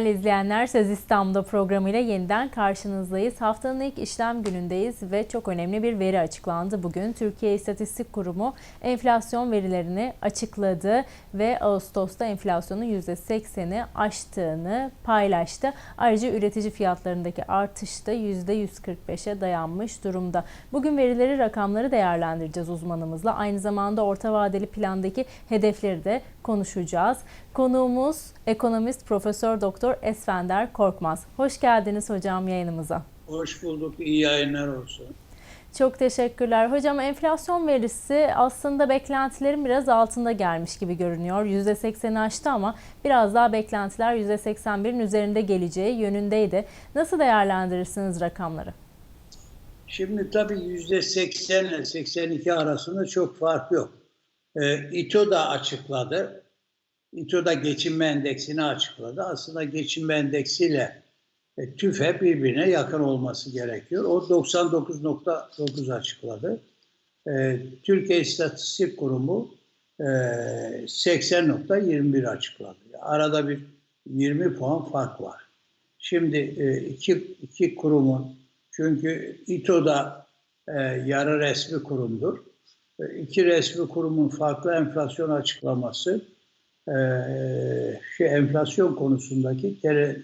Değerli izleyenler, Söz İstanbul'da programıyla yeniden karşınızdayız. Haftanın ilk işlem günündeyiz ve çok önemli bir veri açıklandı bugün. Türkiye İstatistik Kurumu enflasyon verilerini açıkladı ve Ağustos'ta enflasyonun %80'i aştığını paylaştı. Ayrıca üretici fiyatlarındaki artış da %145'e dayanmış durumda. Bugün verileri, rakamları değerlendireceğiz uzmanımızla. Aynı zamanda orta vadeli plandaki hedefleri de konuşacağız. Konuğumuz ekonomist Profesör Doktor Esfender Korkmaz. Hoş geldiniz hocam yayınımıza. Hoş bulduk. İyi yayınlar olsun. Çok teşekkürler. Hocam enflasyon verisi aslında beklentilerin biraz altında gelmiş gibi görünüyor. %80'i aştı ama biraz daha beklentiler %81'in üzerinde geleceği yönündeydi. Nasıl değerlendirirsiniz rakamları? Şimdi tabii %80 ile 82 arasında çok fark yok. Ee, İTO da açıkladı. İTO da geçinme endeksini açıkladı. Aslında geçinme endeksiyle e, TÜFE birbirine yakın olması gerekiyor. O 99.9 açıkladı. E, Türkiye İstatistik Kurumu e, 80.21 açıkladı. Arada bir 20 puan fark var. Şimdi e, iki, iki kurumun çünkü İTO'da e, yarı resmi kurumdur. E, iki resmi kurumun farklı enflasyon açıklaması e, şey, enflasyon konusundaki kere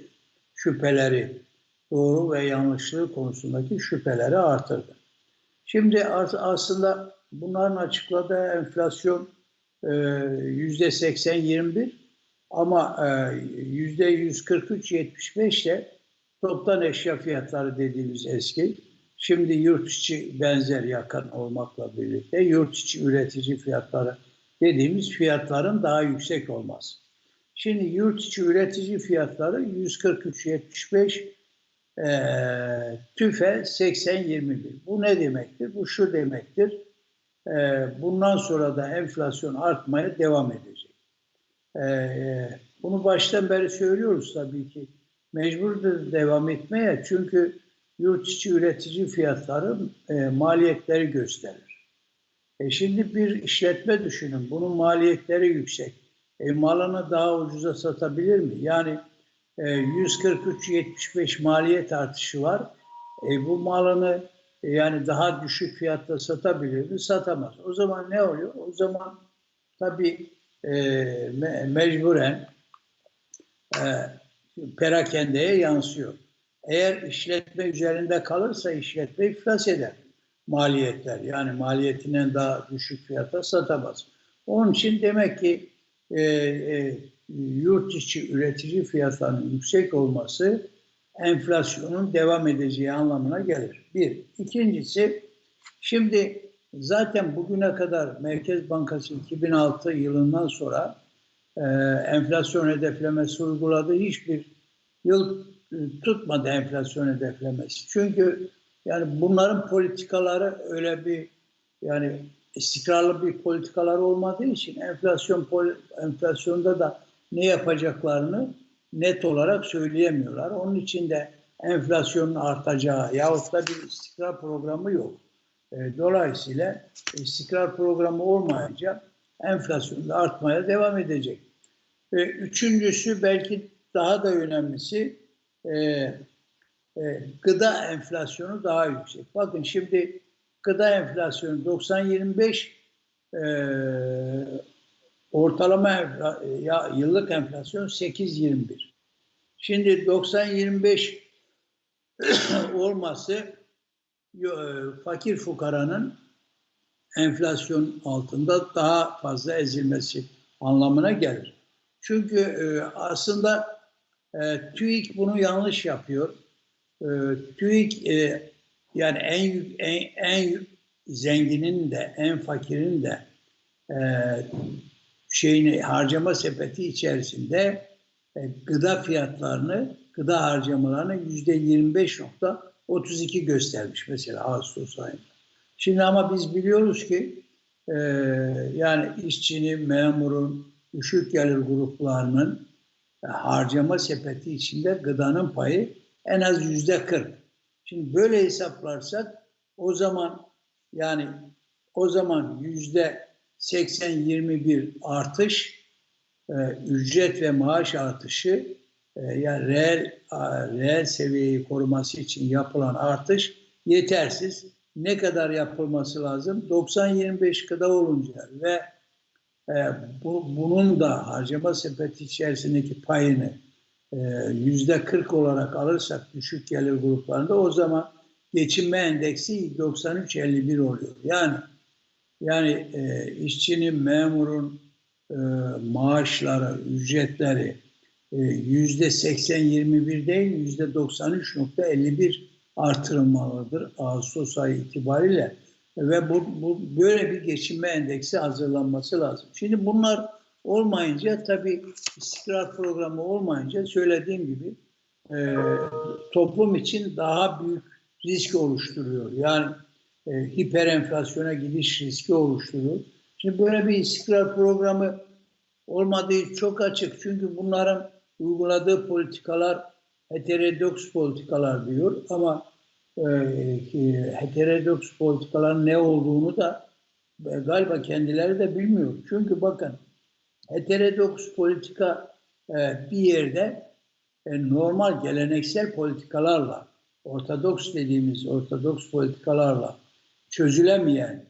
şüpheleri doğru ve yanlışlığı konusundaki şüpheleri artırdı. Şimdi aslında bunların açıkladığı enflasyon yüzde 80-21 ama yüzde 143-75 ile toptan eşya fiyatları dediğimiz eski. Şimdi yurt içi benzer yakın olmakla birlikte yurt içi üretici fiyatları dediğimiz fiyatların daha yüksek olması. Şimdi yurt içi üretici fiyatları 143.75 e, tüfe 80-21. Bu ne demektir? Bu şu demektir. E, bundan sonra da enflasyon artmaya devam edecek. E, bunu baştan beri söylüyoruz tabii ki. Mecburdur devam etmeye çünkü yurt içi üretici fiyatları e, maliyetleri gösterir. E şimdi bir işletme düşünün. Bunun maliyetleri yüksek. E, malını daha ucuza satabilir mi? Yani e, 143-75 maliyet artışı var. E, bu malını e, yani daha düşük fiyatta satabilir mi? Satamaz. O zaman ne oluyor? O zaman tabii e, me mecburen e, perakendeye yansıyor. Eğer işletme üzerinde kalırsa işletme iflas eder maliyetler. Yani maliyetinden daha düşük fiyata satamaz. Onun için demek ki e, e, yurt içi üretici fiyatlarının yüksek olması enflasyonun devam edeceği anlamına gelir. Bir. İkincisi, şimdi zaten bugüne kadar Merkez Bankası 2006 yılından sonra e, enflasyon hedeflemesi uyguladığı hiçbir yıl e, tutmadı enflasyon hedeflemesi. Çünkü yani bunların politikaları öyle bir yani istikrarlı bir politikaları olmadığı için enflasyon enflasyonda da ne yapacaklarını net olarak söyleyemiyorlar. Onun için de enflasyonun artacağı yahut da bir istikrar programı yok. E, dolayısıyla istikrar programı olmayınca enflasyon da artmaya devam edecek. E, üçüncüsü belki daha da önemlisi e, gıda enflasyonu daha yüksek. Bakın şimdi gıda enflasyonu 90-25 e, ortalama enfla, ya, yıllık enflasyon 8-21. Şimdi 90-25 olması e, fakir fukaranın enflasyon altında daha fazla ezilmesi anlamına gelir. Çünkü e, aslında e, TÜİK bunu yanlış yapıyor. E, TÜİK yani en, en, en zenginin de en fakirin de e, şeyini harcama sepeti içerisinde e, gıda fiyatlarını, gıda harcamalarını yüzde 25.32 göstermiş mesela Ağustos ayında. Şimdi ama biz biliyoruz ki e, yani işçinin, memurun, düşük gelir gruplarının e, harcama sepeti içinde gıdanın payı en az yüzde 40. Şimdi böyle hesaplarsak o zaman yani o zaman yüzde 80-21 artış e, ücret ve maaş artışı e, yani reel a, reel seviyeyi koruması için yapılan artış yetersiz. Ne kadar yapılması lazım? 90-25 kadar olunca ve e, bu, bunun da harcama sepeti içerisindeki payını yüzde 40 olarak alırsak düşük gelir gruplarında o zaman geçinme endeksi 93-51 oluyor. Yani yani e, işçinin, memurun e, maaşları, ücretleri e, yüzde 80-21 değil yüzde 93.51 artırılmalıdır Ağustos ayı itibariyle ve bu, bu böyle bir geçinme endeksi hazırlanması lazım. Şimdi bunlar olmayınca tabii istikrar programı olmayınca söylediğim gibi e, toplum için daha büyük risk oluşturuyor. Yani e, hiper enflasyona gidiş riski oluşturuyor. Şimdi böyle bir istikrar programı olmadığı çok açık. Çünkü bunların uyguladığı politikalar heterodoks politikalar diyor ama e, e, heterodoks politikaların ne olduğunu da e, galiba kendileri de bilmiyor. Çünkü bakın heterodoks politika e, bir yerde e, normal geleneksel politikalarla ortodoks dediğimiz ortodoks politikalarla çözülemeyen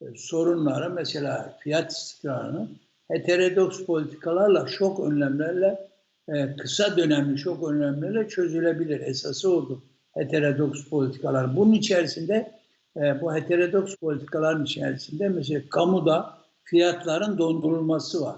e, sorunları mesela fiyat istikrarını heterodoks politikalarla şok önlemlerle e, kısa dönemli şok önlemlerle çözülebilir. Esası odur heterodoks politikalar. Bunun içerisinde e, bu heterodoks politikaların içerisinde mesela kamuda fiyatların dondurulması var.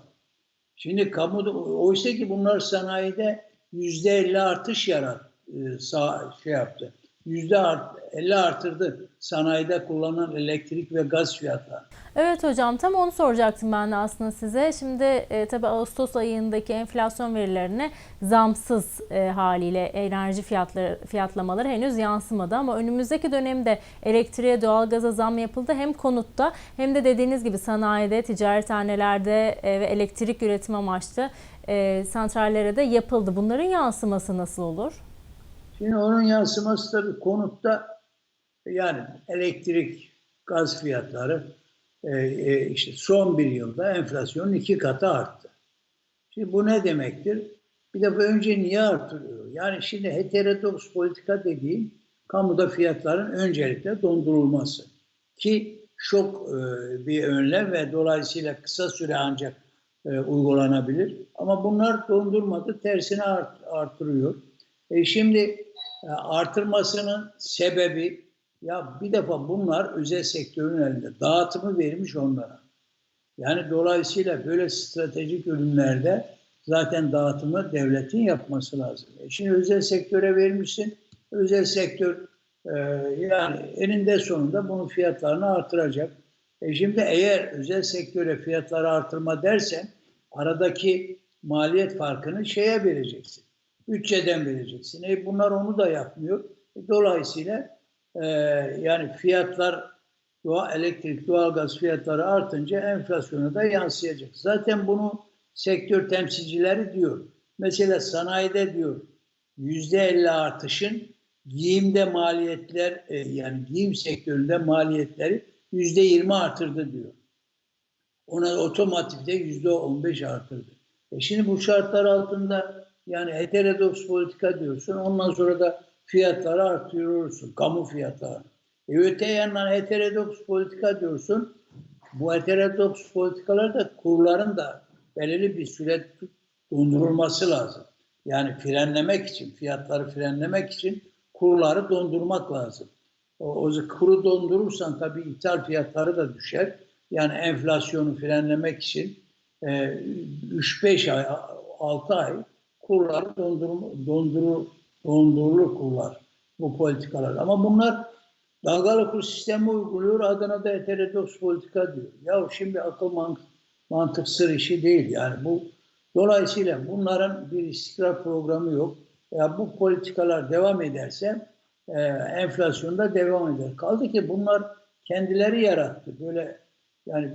Şimdi kamuda oysa ki bunlar sanayide yüzde elli artış yarat e, sağ, şey yaptı. Yüzde art, 50 artırdı sanayide kullanılan elektrik ve gaz fiyatları. Evet hocam tam onu soracaktım ben de aslında size. Şimdi e, tabii Ağustos ayındaki enflasyon verilerine zamsız e, haliyle enerji fiyatları fiyatlamaları henüz yansımadı ama önümüzdeki dönemde elektriğe, doğalgaza zam yapıldı. Hem konutta hem de dediğiniz gibi sanayide, ticarethanelerde e, ve elektrik üretim amaçlı e, santrallere de yapıldı. Bunların yansıması nasıl olur? Şimdi onun yansıması tabii konutta yani elektrik, gaz fiyatları e, e, işte son bir yılda enflasyonun iki katı arttı. Şimdi bu ne demektir? Bir de önce niye artırıyor? Yani şimdi heterodoks politika dediğim kamuda fiyatların öncelikle dondurulması. Ki şok e, bir önlem ve dolayısıyla kısa süre ancak e, uygulanabilir. Ama bunlar dondurmadı, tersine art, artırıyor. E şimdi artırmasının sebebi ya bir defa bunlar özel sektörün elinde. Dağıtımı vermiş onlara. Yani dolayısıyla böyle stratejik ürünlerde zaten dağıtımı devletin yapması lazım. E şimdi özel sektöre vermişsin. Özel sektör e, yani eninde sonunda bunun fiyatlarını artıracak. E şimdi eğer özel sektöre fiyatları artırma dersen aradaki maliyet farkını şeye vereceksin. Bütçeden vereceksin. E bunlar onu da yapmıyor. E dolayısıyla e, yani fiyatlar doğa elektrik, doğalgaz fiyatları artınca enflasyona da yansıyacak. Zaten bunu sektör temsilcileri diyor. Mesela sanayide diyor yüzde elli artışın giyimde maliyetler e, yani giyim sektöründe maliyetleri yüzde yirmi artırdı diyor. Ona otomatikte yüzde on beş artırdı. E şimdi bu şartlar altında yani heterodoks politika diyorsun. Ondan sonra da fiyatları artırıyorsun. Kamu fiyatları. E öte yandan heterodoks politika diyorsun. Bu heterodoks politikalar da kurların da belirli bir süre dondurulması lazım. Yani frenlemek için, fiyatları frenlemek için kurları dondurmak lazım. O, o kuru dondurursan tabii ithal fiyatları da düşer. Yani enflasyonu frenlemek için e, 3-5 ay, 6 ay kurları dondur, dondurur, dondurulur kurlar bu politikalar. Ama bunlar dalgalı kur sistemi uyguluyor. Adına da heterodoks politika diyor. Ya şimdi akıl mantık, mantık sır işi değil. Yani bu dolayısıyla bunların bir istikrar programı yok. Ya bu politikalar devam ederse e, enflasyonda devam eder. Kaldı ki bunlar kendileri yarattı. Böyle yani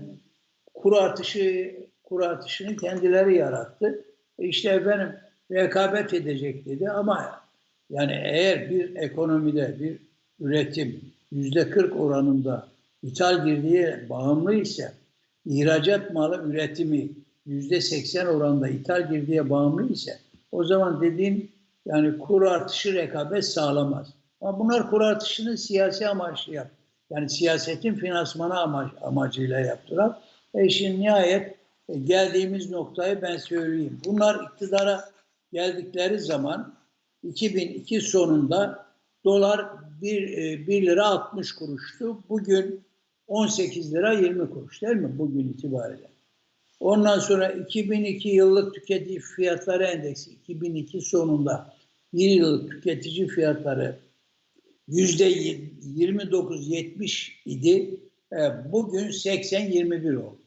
kur artışı kur artışını kendileri yarattı. E işte efendim rekabet edecek dedi ama yani eğer bir ekonomide bir üretim yüzde 40 oranında ithal girdiye bağımlı ise ihracat malı üretimi yüzde 80 oranında ithal girdiye bağımlı ise o zaman dediğim yani kur artışı rekabet sağlamaz. Ama bunlar kur artışını siyasi amaçlı yap. Yani siyasetin finansmanı amaç, amacıyla yaptılar. E şimdi nihayet e, geldiğimiz noktayı ben söyleyeyim. Bunlar iktidara geldikleri zaman 2002 sonunda dolar 1, 1 lira 60 kuruştu. Bugün 18 lira 20 kuruş değil mi bugün itibariyle? Ondan sonra 2002 yıllık tüketici fiyatları endeksi 2002 sonunda bir yıllık tüketici fiyatları yüzde 29-70 idi. E, Bugün 80-21 oldu.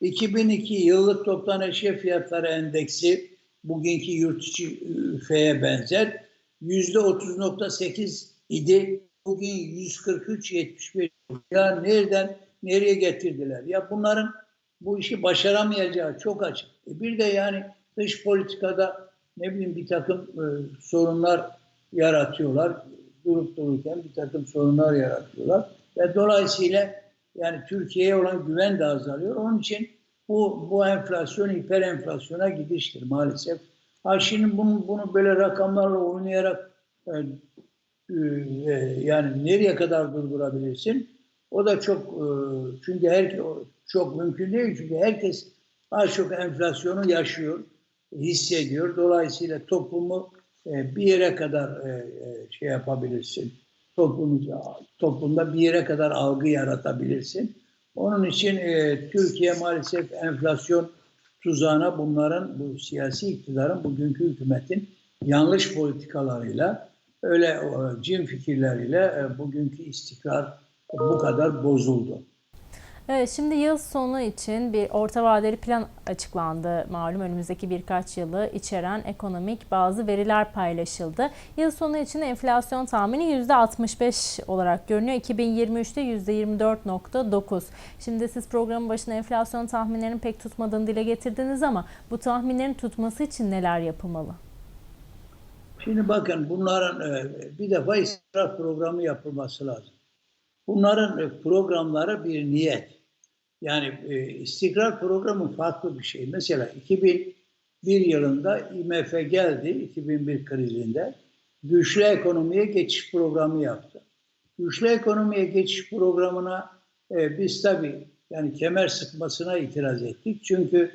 2002 yıllık toptan eşya fiyatları endeksi bugünkü yurt içi üfeye benzer. Yüzde 30.8 idi. Bugün 143-75. Ya nereden nereye getirdiler? Ya bunların bu işi başaramayacağı çok açık. E bir de yani dış politikada ne bileyim bir takım e, sorunlar yaratıyorlar. Durup dururken bir takım sorunlar yaratıyorlar. Ve dolayısıyla yani Türkiye'ye olan güven de azalıyor. Onun için bu, bu enflasyon hiper enflasyona gidiştir maalesef. Ha şimdi bunu, bunu böyle rakamlarla oynayarak e, e, yani nereye kadar durdurabilirsin? O da çok e, çünkü her çok mümkün değil çünkü herkes az çok enflasyonu yaşıyor, hissediyor. Dolayısıyla toplumu e, bir yere kadar e, e, şey yapabilirsin. Toplum, toplumda bir yere kadar algı yaratabilirsin. Onun için e, Türkiye maalesef enflasyon tuzağına bunların, bu siyasi iktidarın, bugünkü hükümetin yanlış politikalarıyla, öyle e, cin fikirleriyle e, bugünkü istikrar bu kadar bozuldu. Evet, şimdi yıl sonu için bir orta vadeli plan açıklandı. Malum önümüzdeki birkaç yılı içeren ekonomik bazı veriler paylaşıldı. Yıl sonu için enflasyon tahmini %65 olarak görünüyor. 2023'te %24.9. Şimdi siz programın başında enflasyon tahminlerinin pek tutmadığını dile getirdiniz ama bu tahminlerin tutması için neler yapılmalı? Şimdi bakın bunların e, bir defa israf programı yapılması lazım. Bunların e, programları bir niyet. Yani e, istikrar programı farklı bir şey. Mesela 2001 yılında IMF geldi, 2001 krizinde. Güçlü ekonomiye geçiş programı yaptı. Güçlü ekonomiye geçiş programına e, biz tabii yani kemer sıkmasına itiraz ettik. Çünkü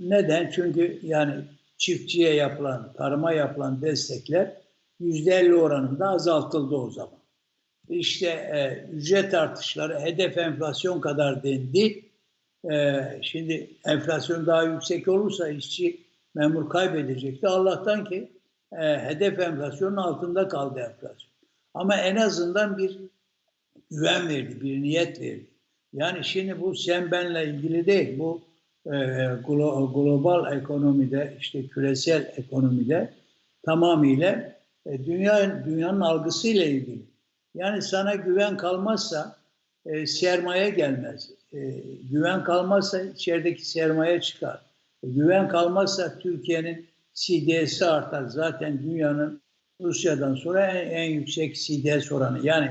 neden? Çünkü yani çiftçiye yapılan, tarıma yapılan destekler %50 oranında azaltıldı o zaman işte e, ücret artışları hedef enflasyon kadar dendi. E, şimdi enflasyon daha yüksek olursa işçi memur kaybedecekti. Allah'tan ki e, hedef enflasyonun altında kaldı enflasyon. Ama en azından bir güven verdi, bir niyet verdi. Yani şimdi bu sen benle ilgili değil, bu e, global ekonomide, işte küresel ekonomide tamamıyla e, dünya dünyanın algısıyla ilgili. Yani sana güven kalmazsa e, sermaye gelmez. E, güven kalmazsa içerideki sermaye çıkar. E, güven kalmazsa Türkiye'nin CDS'i artar. Zaten dünyanın Rusya'dan sonra en, en yüksek CDS oranı. Yani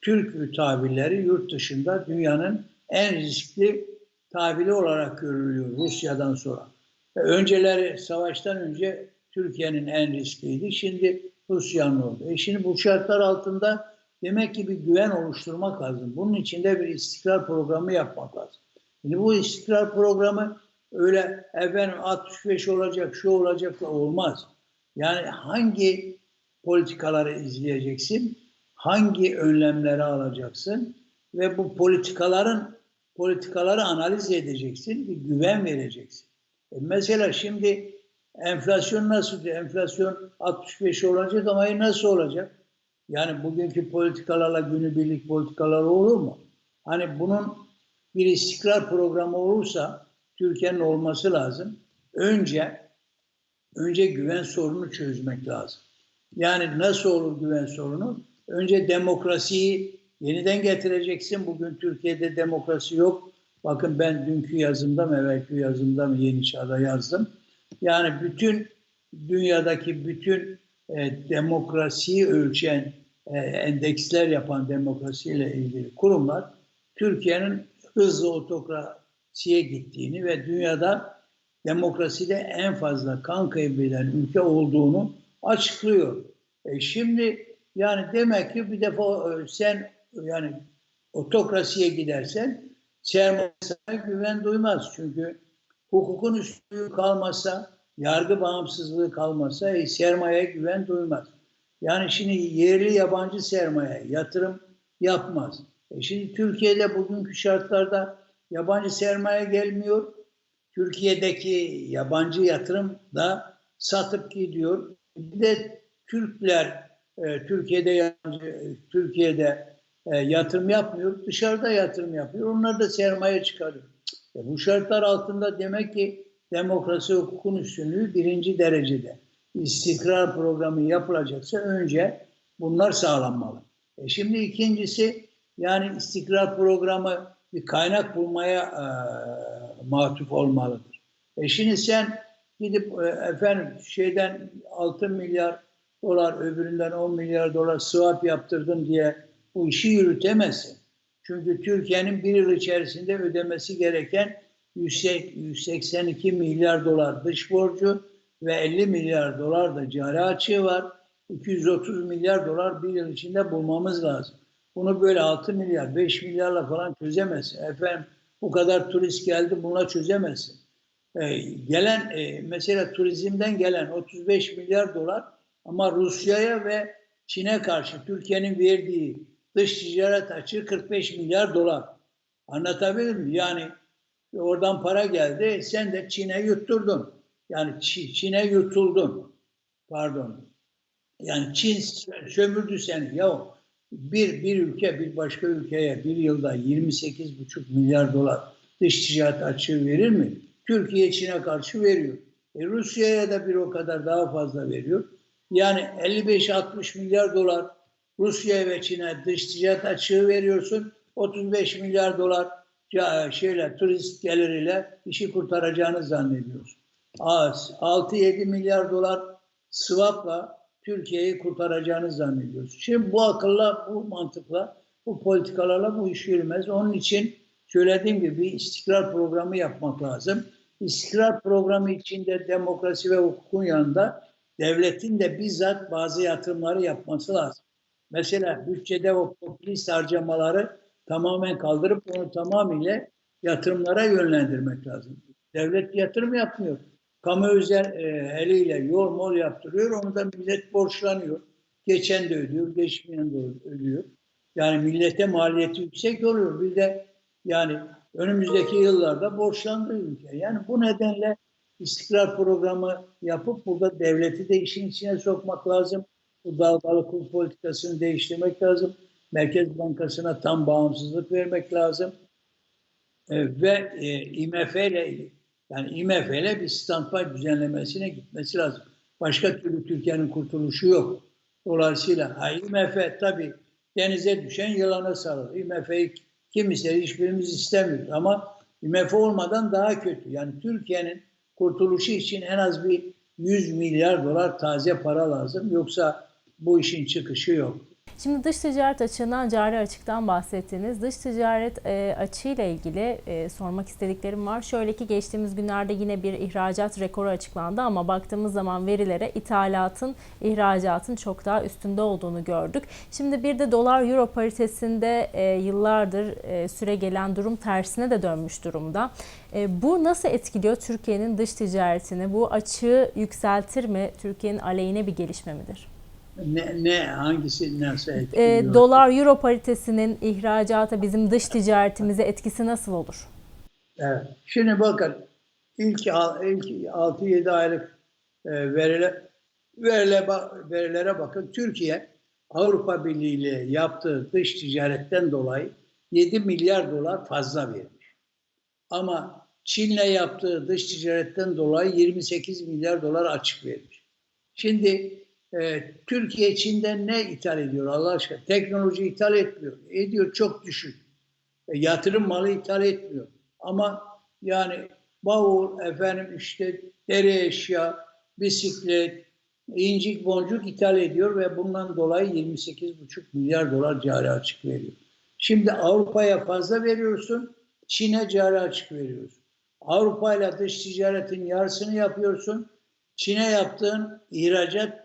Türk tabirleri yurt dışında dünyanın en riskli tabiri olarak görülüyor Rusya'dan sonra. E, önceleri savaştan önce Türkiye'nin en riskliydi. Şimdi Rusya'nın oldu. E şimdi bu şartlar altında Demek ki bir güven oluşturmak lazım. Bunun içinde bir istikrar programı yapmak lazım. Şimdi bu istikrar programı öyle efendim 65 olacak, şu olacak da olmaz. Yani hangi politikaları izleyeceksin, hangi önlemleri alacaksın ve bu politikaların politikaları analiz edeceksin, bir güven vereceksin. E mesela şimdi enflasyon nasıl? Enflasyon 65 olacak ama nasıl olacak? Yani bugünkü politikalarla günübirlik politikalar olur mu? Hani bunun bir istikrar programı olursa Türkiye'nin olması lazım. Önce önce güven sorunu çözmek lazım. Yani nasıl olur güven sorunu? Önce demokrasiyi yeniden getireceksin. Bugün Türkiye'de demokrasi yok. Bakın ben dünkü yazımda mı, evvelki yazımda mı Yeni Çağ'da yazdım. Yani bütün dünyadaki bütün e, demokrasiyi ölçen e, endeksler yapan demokrasiyle ilgili kurumlar Türkiye'nin hızlı otokrasiye gittiğini ve dünyada demokraside en fazla kan kaybeden ülke olduğunu açıklıyor. E şimdi yani demek ki bir defa e, sen yani otokrasiye gidersen sermaye sana güven duymaz. Çünkü hukukun üstünlüğü kalmasa, yargı bağımsızlığı kalmasa e, sermaye güven duymaz. Yani şimdi yerli yabancı sermaye yatırım yapmaz. E şimdi Türkiye'de bugünkü şartlarda yabancı sermaye gelmiyor. Türkiye'deki yabancı yatırım da satıp gidiyor. Bir de Türkler e, Türkiye'de yabancı, e, Türkiye'de e, yatırım yapmıyor, dışarıda yatırım yapıyor. Onlar da sermaye çıkarıyor. E, bu şartlar altında demek ki demokrasi hukukun üstünlüğü birinci derecede. İstikrar programı yapılacaksa önce bunlar sağlanmalı. E şimdi ikincisi yani istikrar programı bir kaynak bulmaya e, matuf olmalıdır. E şimdi sen gidip e, efendim şeyden 6 milyar dolar öbüründen 10 milyar dolar swap yaptırdım diye bu işi yürütemezsin. Çünkü Türkiye'nin bir yıl içerisinde ödemesi gereken 182 milyar dolar dış borcu ve 50 milyar dolar da cari açığı var. 230 milyar dolar bir yıl içinde bulmamız lazım. Bunu böyle 6 milyar, 5 milyarla falan çözemezsin. Efendim bu kadar turist geldi buna çözemezsin. Ee, gelen e, mesela turizmden gelen 35 milyar dolar ama Rusya'ya ve Çin'e karşı Türkiye'nin verdiği dış ticaret açığı 45 milyar dolar. Anlatabildim mi? Yani oradan para geldi sen de Çin'e yutturdun. Yani Çin'e yutuldun. Pardon. Yani Çin sömürdü seni. Ya bir, bir ülke bir başka ülkeye bir yılda 28,5 milyar dolar dış ticaret açığı verir mi? Türkiye Çin'e karşı veriyor. E Rusya'ya da bir o kadar daha fazla veriyor. Yani 55-60 milyar dolar Rusya ve Çin'e dış ticaret açığı veriyorsun. 35 milyar dolar şeyle turist geliriyle işi kurtaracağını zannediyorsun. Az 6-7 milyar dolar swapla Türkiye'yi kurtaracağını zannediyorsun. Şimdi bu akılla, bu mantıkla, bu politikalarla bu iş yürümez. Onun için söylediğim gibi bir istikrar programı yapmak lazım. İstikrar programı içinde demokrasi ve hukukun yanında devletin de bizzat bazı yatırımları yapması lazım. Mesela bütçede o popülist harcamaları tamamen kaldırıp onu tamamıyla yatırımlara yönlendirmek lazım. Devlet yatırım yapmıyor. Kamu özel e, eliyle yol mol yaptırıyor. Onu da millet borçlanıyor. Geçen de ödüyor, geçmeyen de ödüyor. Yani millete maliyeti yüksek oluyor. Bir de yani önümüzdeki yıllarda borçlandığı ülke. Yani bu nedenle istikrar programı yapıp burada devleti de işin içine sokmak lazım. Bu dalgalı kur politikasını değiştirmek lazım. Merkez Bankası'na tam bağımsızlık vermek lazım. E, ve e, IMF ile yani IMF ile bir standby düzenlemesine gitmesi lazım. Başka türlü Türkiye'nin kurtuluşu yok. Dolayısıyla ha, IMF tabii denize düşen yılana sarılır. IMF'yi kim hiçbirimiz istemiyoruz ama IMF olmadan daha kötü. Yani Türkiye'nin kurtuluşu için en az bir 100 milyar dolar taze para lazım. Yoksa bu işin çıkışı yok. Şimdi dış ticaret açığından, cari açıktan bahsettiniz. Dış ticaret e, açığıyla ilgili e, sormak istediklerim var. Şöyle ki geçtiğimiz günlerde yine bir ihracat rekoru açıklandı ama baktığımız zaman verilere ithalatın, ihracatın çok daha üstünde olduğunu gördük. Şimdi bir de dolar euro paritesinde e, yıllardır e, süre gelen durum tersine de dönmüş durumda. E, bu nasıl etkiliyor Türkiye'nin dış ticaretini? Bu açığı yükseltir mi? Türkiye'nin aleyhine bir gelişme midir? Ne, ne hangisi nasıl E, etkiliyor? dolar euro paritesinin ihracata bizim dış ticaretimize etkisi nasıl olur? Evet. Şimdi bakın ilk, ilk 6-7 aylık e, verile, verile, verilere bakın. Türkiye Avrupa Birliği ile yaptığı dış ticaretten dolayı 7 milyar dolar fazla vermiş. Ama Çin'le yaptığı dış ticaretten dolayı 28 milyar dolar açık vermiş. Şimdi e, Türkiye Çin'den ne ithal ediyor Allah aşkına? Teknoloji ithal etmiyor. Ediyor çok düşük. E, yatırım malı ithal etmiyor. Ama yani bavul, efendim işte deri eşya, bisiklet, incik boncuk ithal ediyor ve bundan dolayı 28,5 milyar dolar cari açık veriyor. Şimdi Avrupa'ya fazla veriyorsun, Çin'e cari açık veriyorsun. Avrupa ile dış ticaretin yarısını yapıyorsun. Çin'e yaptığın ihracat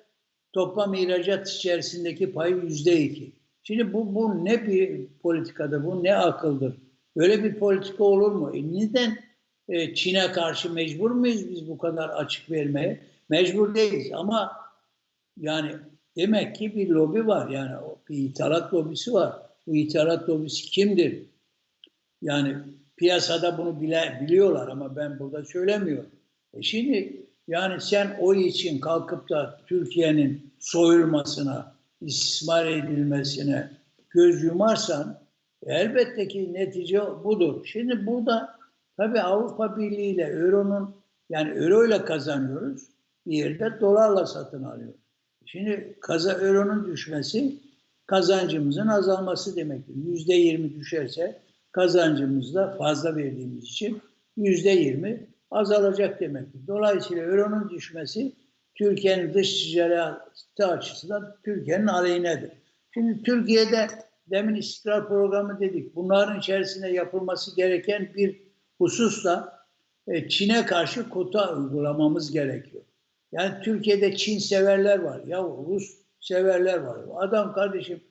toplam ihracat içerisindeki payı yüzde iki. Şimdi bu, bu ne bir politikadır, bu ne akıldır? Böyle bir politika olur mu? E neden e, Çin'e karşı mecbur muyuz biz bu kadar açık vermeye? Mecbur değiliz ama yani demek ki bir lobi var yani bir ithalat lobisi var. Bu ithalat lobisi kimdir? Yani piyasada bunu bile, biliyorlar ama ben burada söylemiyorum. E şimdi yani sen o için kalkıp da Türkiye'nin soyulmasına, istismar edilmesine göz yumarsan elbette ki netice budur. Şimdi burada tabii Avrupa Birliği ile Euro'nun yani Euro ile kazanıyoruz. Bir yerde dolarla satın alıyoruz. Şimdi kaza Euro'nun düşmesi kazancımızın azalması demektir. Yüzde yirmi düşerse kazancımız da fazla verdiğimiz için yüzde yirmi azalacak demektir. Dolayısıyla Euro'nun düşmesi Türkiye'nin dış ticareti açısından Türkiye'nin aleyhinedir. Şimdi Türkiye'de demin istikrar programı dedik. Bunların içerisinde yapılması gereken bir husus da e, Çin'e karşı kota uygulamamız gerekiyor. Yani Türkiye'de Çin severler var. Ya Rus severler var. Adam kardeşim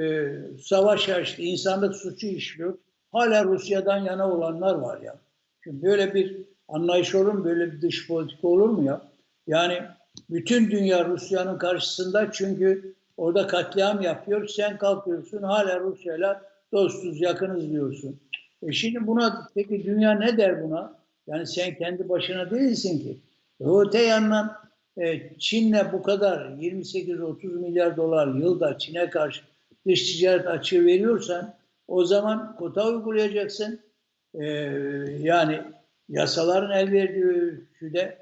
e, savaş açtı, insanlık suçu işliyor. Hala Rusya'dan yana olanlar var ya. Şimdi böyle bir anlayış olur mu? Böyle bir dış politika olur mu ya? Yani bütün dünya Rusya'nın karşısında çünkü orada katliam yapıyor. Sen kalkıyorsun hala Rusya'yla dostuz, yakınız diyorsun. E şimdi buna peki dünya ne der buna? Yani sen kendi başına değilsin ki. E öte yandan e, Çin'le bu kadar 28-30 milyar dolar yılda Çin'e karşı dış ticaret açığı veriyorsan o zaman kota uygulayacaksın. E, yani yasaların el verdiği ölçüde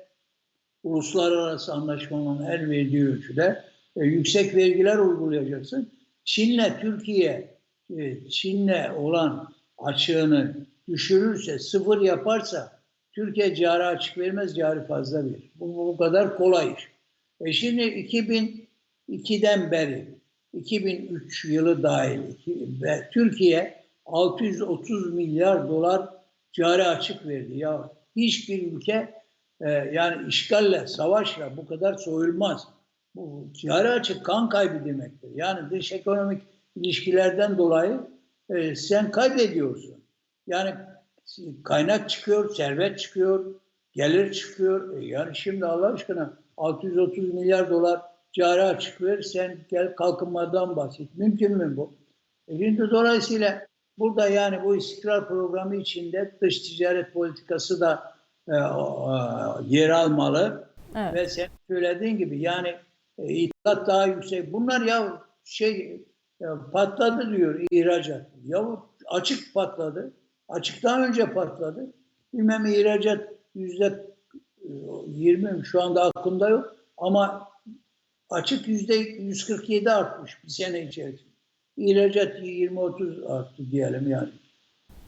uluslararası anlaşmanın el verdiği ölçüde e, yüksek vergiler uygulayacaksın. Çin'le Türkiye e, Çin'le olan açığını düşürürse, sıfır yaparsa Türkiye cari açık vermez, cari fazla verir. Bu, bu kadar kolay iş. E şimdi 2002'den beri 2003 yılı dahil Türkiye 630 milyar dolar cari açık verdi. Ya hiçbir ülke e, yani işgalle, savaşla bu kadar soyulmaz. Bu cari açık kan kaybı demektir. Yani dış ekonomik ilişkilerden dolayı e, sen kaybediyorsun. Yani kaynak çıkıyor, servet çıkıyor, gelir çıkıyor. E, yani şimdi Allah aşkına 630 milyar dolar cari açık ver, sen gel kalkınmadan bahset. Mümkün mü bu? E şimdi dolayısıyla burada yani bu istikrar programı içinde dış ticaret politikası da e, e, yer almalı. Evet. Ve sen söylediğin gibi yani e, ithalat daha yüksek. Bunlar ya şey ya patladı diyor ihracat. Ya açık patladı. Açıktan önce patladı. Bilmem ihracat yüzde e, yirmi mi şu anda aklımda yok. Ama açık yüzde 147 artmış bir sene içerisinde. İhracat 20-30 arttı diyelim yani.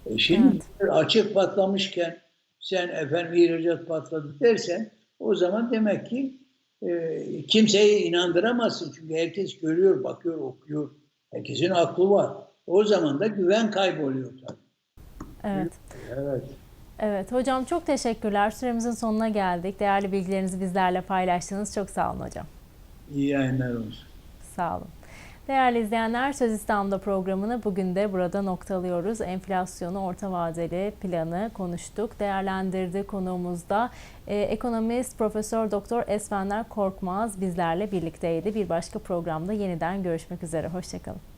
E şimdi açık patlamışken sen efendim ihracat patladı dersen o zaman demek ki e, kimseyi inandıramazsın. Çünkü herkes görüyor, bakıyor, okuyor. Herkesin aklı var. O zaman da güven kayboluyor tabii. Evet. Evet. Evet hocam çok teşekkürler. Süremizin sonuna geldik. Değerli bilgilerinizi bizlerle paylaştınız. Çok sağ olun hocam. İyi yayınlar olsun. Sağ olun. Değerli izleyenler Söz İstanbul'da programını bugün de burada noktalıyoruz. Enflasyonu orta vadeli planı konuştuk. Değerlendirdi konuğumuzda e, ekonomist Profesör Doktor Esfender Korkmaz bizlerle birlikteydi. Bir başka programda yeniden görüşmek üzere. Hoşçakalın.